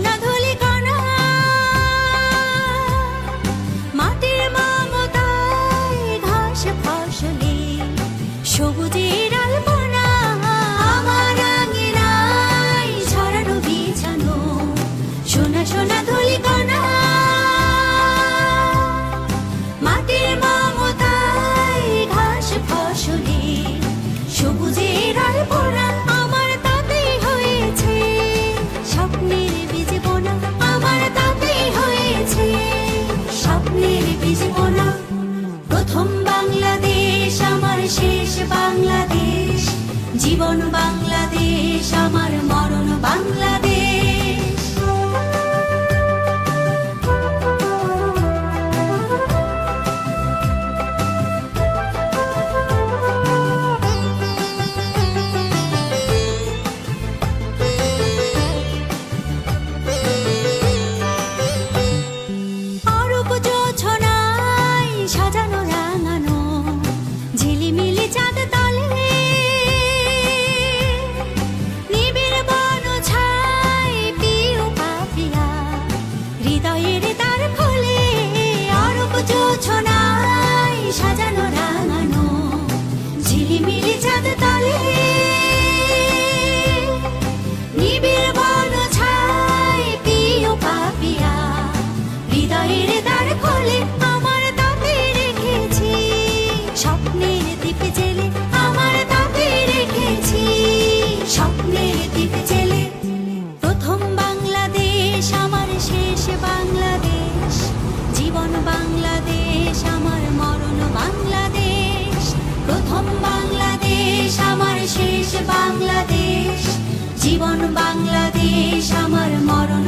那个。জীবন বাংলাদেশ আমার জীবন বাংলাদেশ আমার মরণ